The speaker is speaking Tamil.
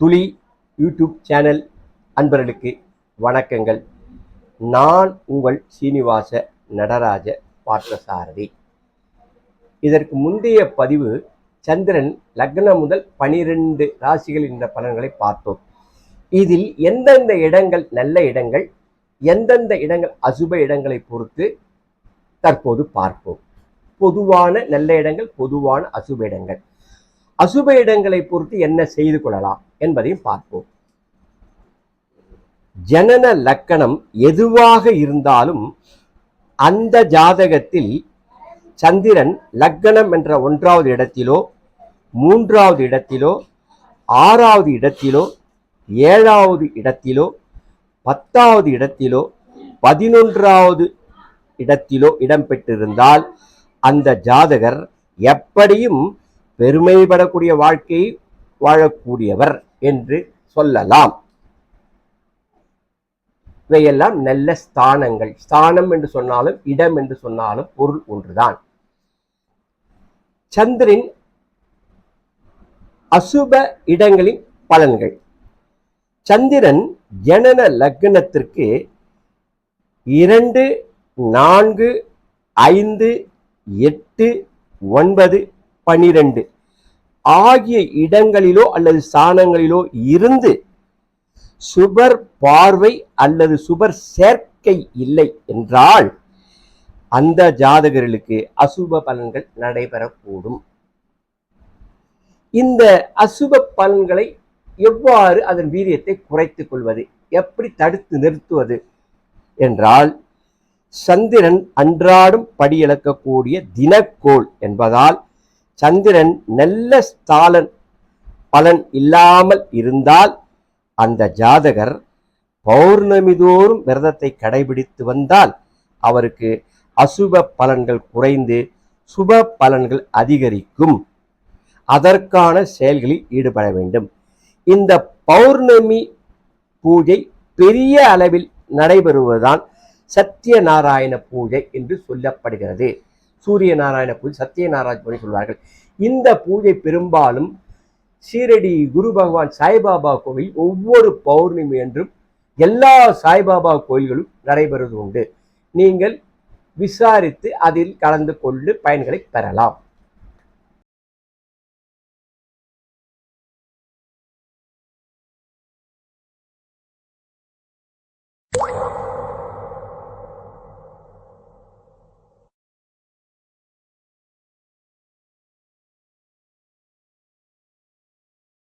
துளி யூடியூப் சேனல் அன்பர்களுக்கு வணக்கங்கள். நான் உங்கள் சீனிவாச நடராஜ பார்த்தசாரதி இதற்கு முந்தைய பதிவு சந்திரன் லக்னம் முதல் பனிரெண்டு ராசிகள் என்ற பலன்களை பார்த்தோம். இதில் எந்தெந்த இடங்கள் நல்ல இடங்கள் எந்தெந்த இடங்கள் அசுப இடங்களை பொறுத்து தற்போது பார்ப்போம். பொதுவான நல்ல இடங்கள் பொதுவான அசுப இடங்கள். அசுப இடங்களை பொறுத்து என்ன செய்து கொள்ளலாம் என்பதையும் பார்ப்போம். ஜனன லக்கணம் எதுவாக இருந்தாலும் அந்த ஜாதகத்தில் சந்திரன் லக்கணம் என்ற ஒன்றாவது இடத்திலோ மூன்றாவது இடத்திலோ ஆறாவது இடத்திலோ ஏழாவது இடத்திலோ பத்தாவது இடத்திலோ பதினொன்றாவது இடத்திலோ இடம்பெற்றிருந்தால் அந்த ஜாதகர் எப்படியும் பெருமைப்படக்கூடிய வாழ்க்கையை வாழக்கூடியவர் என்று சொல்லலாம். இவையெல்லாம் நல்ல ஸ்தானங்கள். ஸ்தானம் என்று சொன்னாலும் இடம் என்று சொன்னாலும் பொருள் ஒன்றுதான். சந்திரன் அசுப இடங்களின் பலன்கள். சந்திரன் ஜனன லக்னத்திற்கு இரண்டு நான்கு ஐந்து எட்டு ஒன்பது பனிரெண்டு. ஆகிய இடங்களிலோ அல்லது ஸ்தானங்களிலோ இருந்து சுபர் பார்வை அல்லது சுபர் சேர்க்கை இல்லை என்றால் அந்த ஜாதகர்களுக்கு அசுப பலன்கள் நடைபெறக்கூடும். இந்த அசுப பலன்களை எவ்வாறு அதன் வீரியத்தை குறைத்துக் கொள்வது? எப்படி தடுத்து நிறுத்துவது? என்றால் சந்திரன் அன்றாடும் படியிழக்கக்கூடிய தினக்கோள் என்பதால் சந்திரன் நல்ல ஸ்தாலன். பலன் இல்லாமல் இருந்தால் அந்த ஜாதகர் பௌர்ணமி தோறும் விரதத்தை கடைபிடித்து வந்தால் அவருக்கு அசுப பலன்கள் குறைந்து சுப பலன்கள் அதிகரிக்கும். அதற்கான செயல்களில் ஈடுபட வேண்டும். இந்த பௌர்ணமி பூஜை பெரிய அளவில் நடைபெறுவதுதான் சத்தியநாராயண பூஜை என்று சொல்லப்படுகிறது. சூரிய நாராயண பூஜை சத்தியநாராயண பூஜை சொல்வார்கள். இந்த பூஜை பெரும்பாலும் சீரடி குரு பகவான் சாய்பாபா கோவில் ஒவ்வொரு பௌர்ணமி என்றும் எல்லா சாய்பாபா கோயில்களும் நடைபெறுவது உண்டு. நீங்கள் விசாரித்து அதில் கலந்து கொண்டு பயன்களை பெறலாம்.